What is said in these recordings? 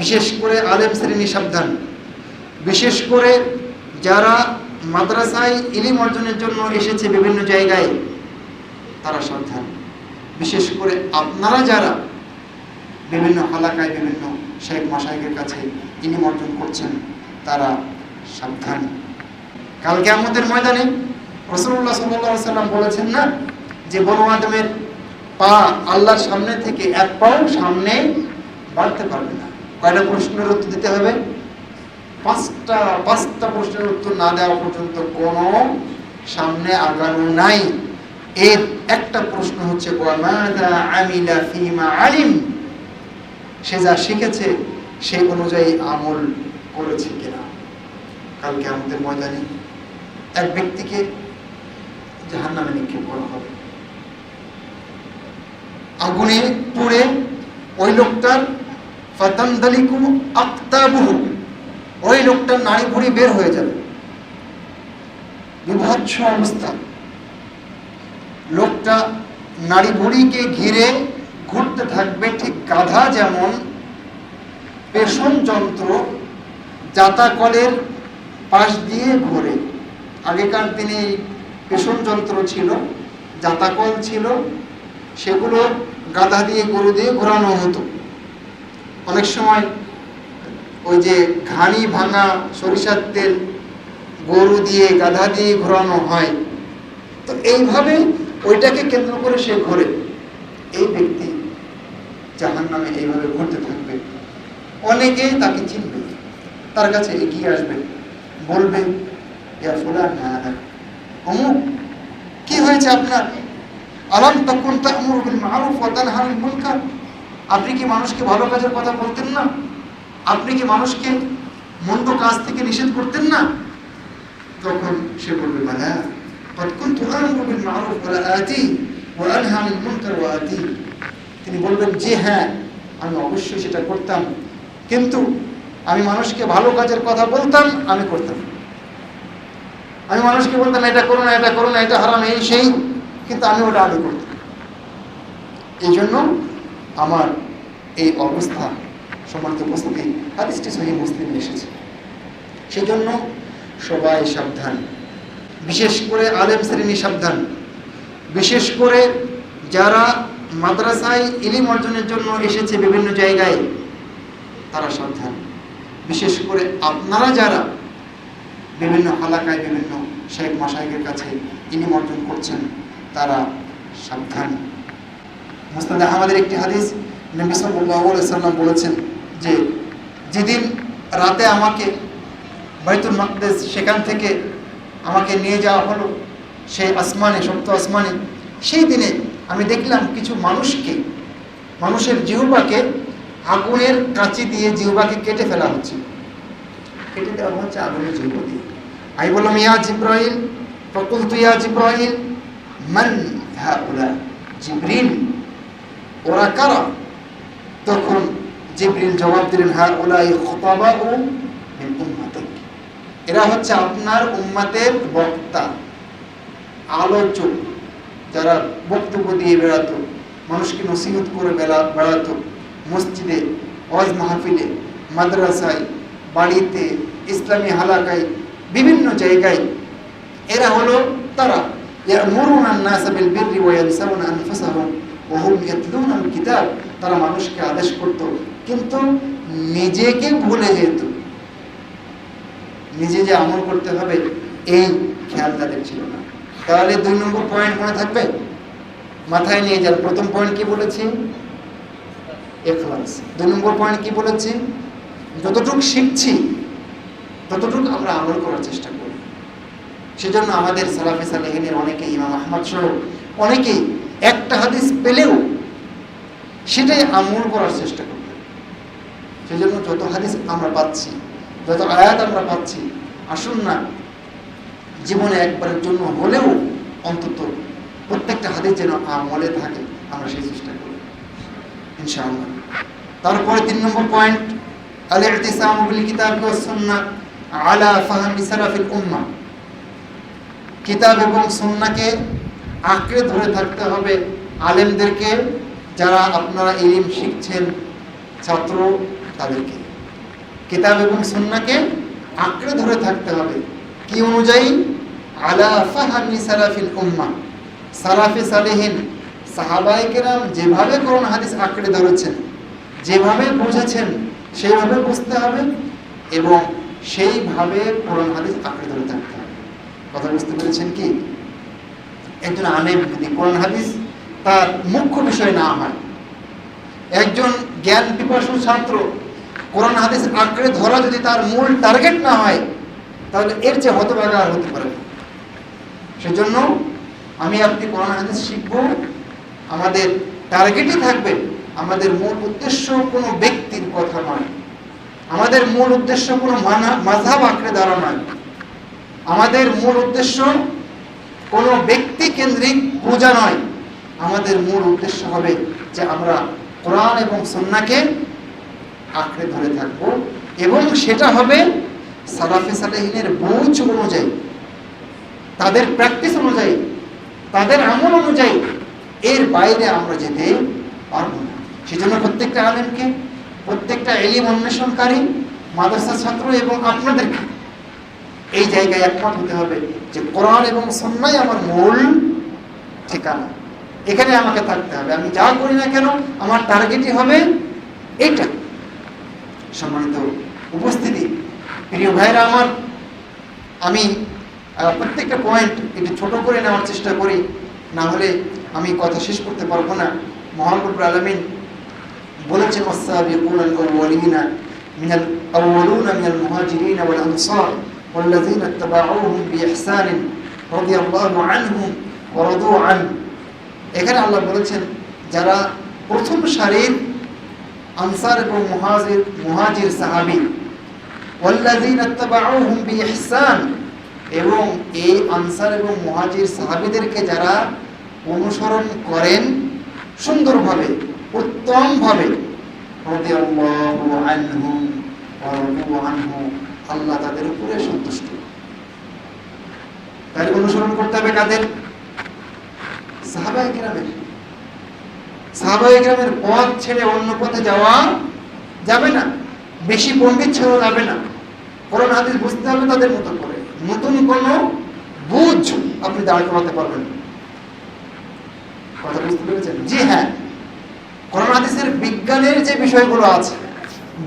বিশেষ করে আলেম শ্রেণি সাবধান। বিশেষ করে যারা মাদ্রাসায় ইলিম অর্জনের জন্য এসেছে বিভিন্ন জায়গায়, তারা সাবধান। বিশেষ করে আপনারা যারা বিভিন্ন হালাকায় বিভিন্ন শেখ মাসাইকের কাছে ইলিম অর্জন করছেন, তারা সাবধান। কালকে আমাদের ময়দানে রসুল্লাহ সাল্লাহ সাল্লাম বলেছেন না যে, বনু আদমের পা আল্লাহর সামনে থেকে এক পাও সামনে বাড়তে পারবে না। কয়টা প্রশ্নের উত্তর দিতে হবে? পাঁচটা পাঁচটা প্রশ্নের উত্তর না দেওয়া পর্যন্ত কোনো সামনে আগানো নাই। এর একটা প্রশ্ন হচ্ছে আমিলা ফিমা আলিম? সে যা শিখেছে সেই অনুযায়ী আমল করেছে কিনা? কালকে আমাদের ময়দানে এক ব্যক্তিকে জাহান নামে নিক্ষেপ করা হবে। আগুনে পুড়ে ওই লোকটার ফাতান্দালিকু আক্তাবুহু। ওই লোকটার নাড়ি ভুড়ি বের হয়ে যাবে। বিভৎস অবস্থা। লোকটা নাড়ি ভুড়িকে ঘিরে ঘুরতে থাকবে ঠিক গাধা যেমন পেশন যন্ত্র জাতাকলের পাশ দিয়ে ঘোরে। আগেকার দিনে পেশন যন্ত্র ছিল, জাতাকল ছিল, সেগুলো গাধা দিয়ে, গরু দিয়ে ঘোরানো হতো। অনেক সময় ওই যে ঘানি ভাঙা সরিষার তেল গরু দিয়ে, গাধা দিয়ে ঘোরানো হয়। তো এইভাবে ওইটাকে কেন্দ্র করে সে ঘোরে। এই ব্যক্তি জাহান নামে এইভাবে ঘুরতে থাকবে। অনেকেই তাকে চিনবে, তার কাছে এগিয়ে আসবে। বলবে, ইয়া হ্যাঁ হ্যাঁ অমুক, কি হয়েছে আপনার? আলাম তখন তা'মুরু বিল মা'রুফ ওয়া তানহা আপনি কি মানুষকে ভালো কাজের কথা বলতেন না? আপনি কি মানুষকে মন্দ কাজ থেকে নিষেধ করতেন না? তখন সে বলবে মানে তিনি বলবেন যে হ্যাঁ আমি অবশ্যই সেটা করতাম। কিন্তু আমি মানুষকে ভালো কাজের কথা বলতাম, আমি করতাম আমি মানুষকে বলতাম, এটা করো না, এটা করো না, এটা হারাম, এই সেই। কিন্তু আমি ওটা আমি করতাম এই জন্য আমার এই অবস্থা সমান্ত উপস্থিতি হাদিসটি সহি মুসলিম এসেছে। সেই জন্য সবাই সাবধান। বিশেষ করে আলেম শ্রেণি সাবধান। বিশেষ করে যারা মাদ্রাসায় ইলিম অর্জনের জন্য এসেছে বিভিন্ন জায়গায়, তারা সাবধান। বিশেষ করে আপনারা যারা বিভিন্ন হালাকায় বিভিন্ন শেখ মাসাইকের কাছে ইলিম অর্জন করছেন, তারা সাবধান। মুস্তাদ আহমদের একটি হাদিস নবী সাল্লাল্লাহু সাল্লাম বলেছেন যে যেদিন রাতে আমাকে বাইতুল মাকদেস সেখান থেকে আমাকে নিয়ে যাওয়া হলো, সেই আসমানে, সপ্ত আসমানে, সেই দিনে আমি দেখলাম কিছু মানুষকে, মানুষের জিহ্বাকে আগুনের কাঁচি দিয়ে জিহ্বাকে কেটে ফেলা হচ্ছে। কেটে দেওয়া হচ্ছে আগুনের জিহ্বা দিয়ে। আমি বললাম, ইয়া জিব্রাইল, ফকুলতু ইয়া জিব্রাইল, মান হাউলা? জিব্রিল, ওরা কারা? তখন জিব্রিল জবাব দিলেন হ্যাঁ ওলাই খতাবা ও উম্মাতিক এরা হচ্ছে আপনার উম্মাতের বক্তা আলোচক যারা বক্তব্য দিয়ে বেড়াতো মানুষকে নসিহত করে বেড়া বেড়াতো মসজিদে ওয়াজ মাহফিলে মাদ্রাসায় বাড়িতে ইসলামী হালাকায় বিভিন্ন জায়গায় এরা হলো তারা يأمرون الناس بالبر وينسون أنفسهم وهم يتلون الكتاب তারা মানুষকে আদেশ করত। কিন্তু নিজেকে ভুলে যেত। নিজে যে আমল করতে হবে, এই খেয়াল তাদের ছিল না। তাহলে দুই নম্বর পয়েন্ট মনে থাকবে? মাথায় নিয়ে যান। প্রথম পয়েন্ট কি বলেছি? এখলাস। দুই নম্বর পয়েন্ট কি বলেছি? যতটুকু শিখছি, ততটুকু আমরা আমল করার চেষ্টা করি। সেজন্য আমাদের সালাফে সালেহিনের অনেকে, ইমাম আহমদ সহ অনেকেই একটা হাদিস পেলেও সেটাই আমল করার চেষ্টা করবে। সেই জন্য যত হাদিস আমরা পাচ্ছি, যত আয়াত আমরা পাচ্ছি, আসুন না, জীবনে একবারের জন্য হলেও অন্তত প্রত্যেকটা হাদিস যেন আমলে থাকে, আমরা সেই চেষ্টা করি। ইনশাআল্লাহ। তারপরে তিন নম্বর পয়েন্ট আল ইতিসাম বিল কিতাব ওয়াস সুন্নাহ আলা ফাহমি উম্মাহ। কিতাব এবং সুন্নাহকে আঁকড়ে ধরে থাকতে হবে আলেমদেরকে যারা আপনারা ইলিম শিখছেন, ছাত্র, তাদেরকে। কিতাব এবং সুন্নাকে আঁকড়ে ধরে থাকতে হবে। কি অনুযায়ী? আলা ফাহামি সালাফিল উম্মা সালাফি সালেহিন সাহাবাই কেরাম যেভাবে কোরআন হাদিস আঁকড়ে ধরেছেন, যেভাবে বুঝেছেন, সেইভাবে বুঝতে হবে এবং সেইভাবে কোরআন হাদিস আঁকড়ে ধরে থাকতে হবে। কথা বুঝতে পেরেছেন কি? একজন আলেম যদি কোরআন হাদিস তার মুখ্য বিষয় না হয়। একজন জ্ঞান পিপাসু ছাত্র কোরআন হাদিস আঁকড়ে ধরা যদি তার মূল টার্গেট না হয়, তাহলে এর চেয়ে হতভাগা আর হতে পারে সেজন্য আমি আপনি কোরআন হাদিস শিখব, আমাদের টার্গেটই থাকবে আমাদের মূল উদ্দেশ্য কোনো ব্যক্তির কথা নয়। আমাদের মূল উদ্দেশ্য কোনো মানা- মাঝহাব আঁকড়ে ধরা নয়। আমাদের মূল উদ্দেশ্য কোনো ব্যক্তি কেন্দ্রিক পূজা নয়। আমাদের মূল উদ্দেশ্য হবে যে আমরা কোরআন এবং সন্নাকে আঁকড়ে ধরে থাকব এবং সেটা হবে সালাফে সালেহিনের বুঝ অনুযায়ী, তাদের প্র্যাকটিস অনুযায়ী, তাদের আমল অনুযায়ী এর বাইরে আমরা যেতে পারব না। সেজন্য প্রত্যেকটা আলেমকে, প্রত্যেকটা এলিম অন্বেষণকারী, মাদ্রাসা ছাত্র এবং আপনাদেরকে এই জায়গায় একমত হতে হবে যে কোরআন এবং সন্ন্যাই আমার মূল ঠিকানা। এখানে আমাকে থাকতে হবে আমি যা করি না কেন আমার টার্গেটই হবে এটা সম্মানিত উপস্থিতি প্রিয় ভাইরা আমার আমি আহ, প্রত্যেকটা পয়েন্ট একটু ছোট করে নেওয়ার চেষ্টা করি না হলে আমি কথা শেষ করতে পারবো না মহানবুর আলমিন বলেছেন والسابقون الأولين من الأولون من المهاجرين والأنصار والذين اتبعوهم بإحسان رضي الله عنهم ورضوا عنه এখানে আল্লাহ বলেছেন, যারা প্রথম সারির আনসার এবং মুহাজির মুহাজির সাহাবী বিইহসান, এবং এই আনসার এবং মুহাজির সাহাবিদেরকে যারা অনুসরণ করেন সুন্দরভাবে, উত্তমভাবে আল্লাহ তাদের উপরে সন্তুষ্ট। তাই অনুসরণ করতে হবে কাদের? সাহাবায়ে কেরামের। সাহাবায়ে কেরামের পথ ছেড়ে অন্য পথে যাওয়া যাবে না। বেশি পণ্ডিত ছাড়া যাবে না। কোরআন, হাদিস বুঝতে হবে তাদের মতো করে। নতুন কোনো বুঝ আপনি দাঁড় করাতে পারবেন কথা বুঝতে পেরেছেন? জি হ্যাঁ। কোরআন, হাদিসের বিজ্ঞানের যে বিষয়গুলো আছে,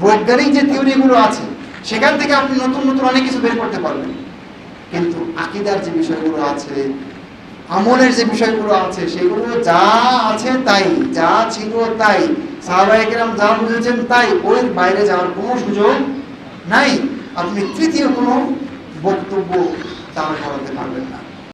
বৈজ্ঞানিক যে থিওরিগুলো আছে, সেখান থেকে আপনি নতুন নতুন অনেক কিছু বের করতে পারবেন। কিন্তু আকিদার যে বিষয়গুলো আছে আমলের যে বিষয়গুলো আছে, সেগুলো যা আছে তাই, যা ছিল তাই। সাহাবাহিকেরাম যা বুঝেছেন তাই, ওর বাইরে যাওয়ার কোনো সুযোগ নাই। আপনি তৃতীয় কোনো বক্তব্য দাঁড় করাতে পারবেন না।